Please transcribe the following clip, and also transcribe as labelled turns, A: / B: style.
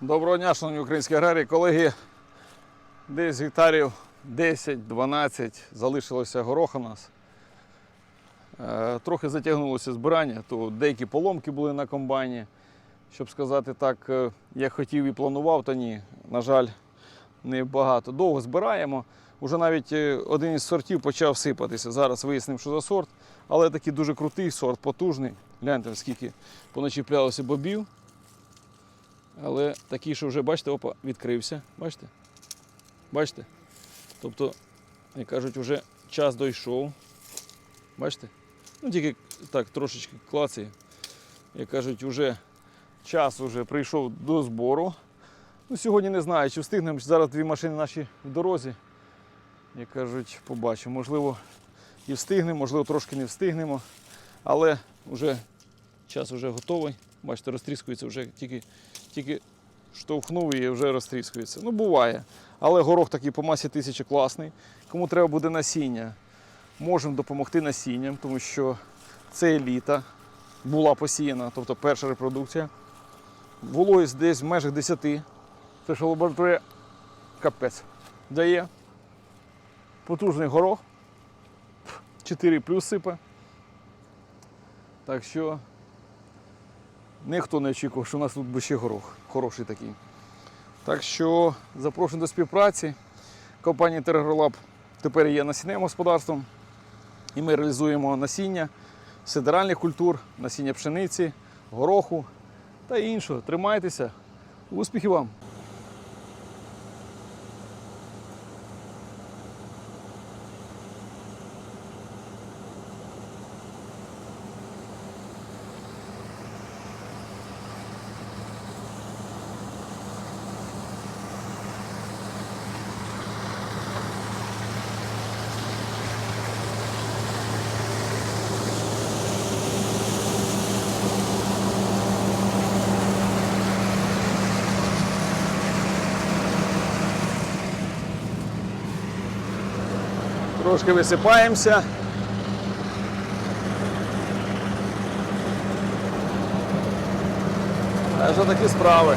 A: Доброго дня, шановні українські аграрії. Колеги, десь гектарів 10-12 залишилося гороха у нас. Е, Трохи затягнулося збирання, то деякі поломки були на комбайні. Щоб сказати так, е, як хотів і планував, то ні. На жаль, не багато. Довго збираємо. Уже навіть е, один із сортів почав сипатися. Зараз вияснимо, що за сорт. Але такий дуже крутий сорт, потужний. Гляньте, скільки поначіплялося бобів. Але такий, що вже, бачите, опа, відкрився. Бачите? Бачите? Тобто, як кажуть, вже час дійшов. Бачите? Ну, тільки так трошечки клацає. Як кажуть, вже час вже прийшов до збору. Ну, сьогодні не знаю, чи встигнемо. Зараз дві машини наші в дорозі. Як кажуть, побачимо. Можливо, і встигнемо, можливо, трошки не встигнемо. Але вже час вже готовий. Бачите, розтріскується вже тільки, тільки штовхнув і вже розтріскується. Ну, буває. Але горох такий по масі тисячі класний. Кому треба буде насіння, можемо допомогти насінням, тому що це еліта була посіяна, тобто перша репродукція. Вологість десь в межах 10. Це що лабораторія капець дає. Потужний горох. 4 плюс сипе. Так що ніхто не очікував, що у нас тут буде ще горох. Хороший такий. Так що запрошую до співпраці. Компанія Тергролаб тепер є насінним господарством. І ми реалізуємо насіння сидеральних культур, насіння пшениці, гороху та іншого. Тримайтеся. Успіхів вам! Трошки висипаємося. А що такі справи?